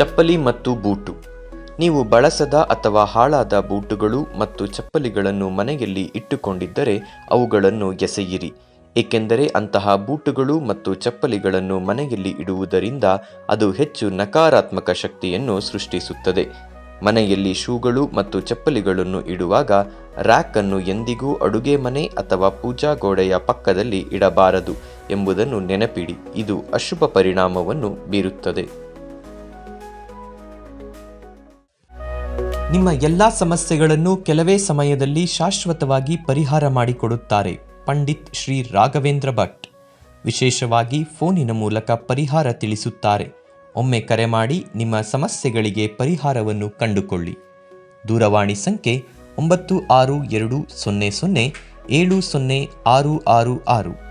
ಚಪ್ಪಲಿ ಮತ್ತು ಬೂಟು. ನೀವು ಬಳಸದ ಅಥವಾ ಹಾಳಾದ ಬೂಟುಗಳು ಮತ್ತು ಚಪ್ಪಲಿಗಳನ್ನು ಮನೆಯಲ್ಲಿ ಇಟ್ಟುಕೊಂಡಿದ್ದರೆ ಅವುಗಳನ್ನು ಎಸೆಯಿರಿ. ಏಕೆಂದರೆ ಅಂತಹ ಬೂಟುಗಳು ಮತ್ತು ಚಪ್ಪಲಿಗಳನ್ನು ಮನೆಯಲ್ಲಿ ಇಡುವುದರಿಂದ ಅದು ಹೆಚ್ಚು ನಕಾರಾತ್ಮಕ ಶಕ್ತಿಯನ್ನು ಸೃಷ್ಟಿಸುತ್ತದೆ. ಮನೆಯಲ್ಲಿ ಶೂಗಳು ಮತ್ತು ಚಪ್ಪಲಿಗಳನ್ನು ಇಡುವಾಗ ರ್ಯಾಕ್ ಅನ್ನು ಎಂದಿಗೂ ಅಡುಗೆ ಮನೆ ಅಥವಾ ಪೂಜಾ ಗೋಡೆಯ ಪಕ್ಕದಲ್ಲಿ ಇಡಬಾರದು ಎಂಬುದನ್ನು ನೆನಪಿಡಿ. ಇದು ಅಶುಭ ಪರಿಣಾಮವನ್ನು ಬೀರುತ್ತದೆ. ನಿಮ್ಮ ಎಲ್ಲ ಸಮಸ್ಯೆಗಳನ್ನು ಕೆಲವೇ ಸಮಯದಲ್ಲಿ ಶಾಶ್ವತವಾಗಿ ಪರಿಹಾರ ಮಾಡಿಕೊಡುತ್ತಾರೆ. ಪಂಡಿತ್ ಶ್ರೀ ರಾಘವೇಂದ್ರ ಭಟ್. ವಿಶೇಷವಾಗಿ ಫೋನಿನ ಮೂಲಕ ಪರಿಹಾರ ತಿಳಿಸುತ್ತಾರೆ. ಒಮ್ಮೆ ಕರೆ ಮಾಡಿ ನಿಮ್ಮ ಸಮಸ್ಯೆಗಳಿಗೆ ಪರಿಹಾರವನ್ನು ಕಂಡುಕೊಳ್ಳಿ. ದೂರವಾಣಿ ಸಂಖ್ಯೆ ಒಂಬತ್ತು ಆರು ಎರಡು ಸೊನ್ನೆ ಸೊನ್ನೆ ಏಳು ಸೊನ್ನೆ ಆರು ಆರು ಆರು.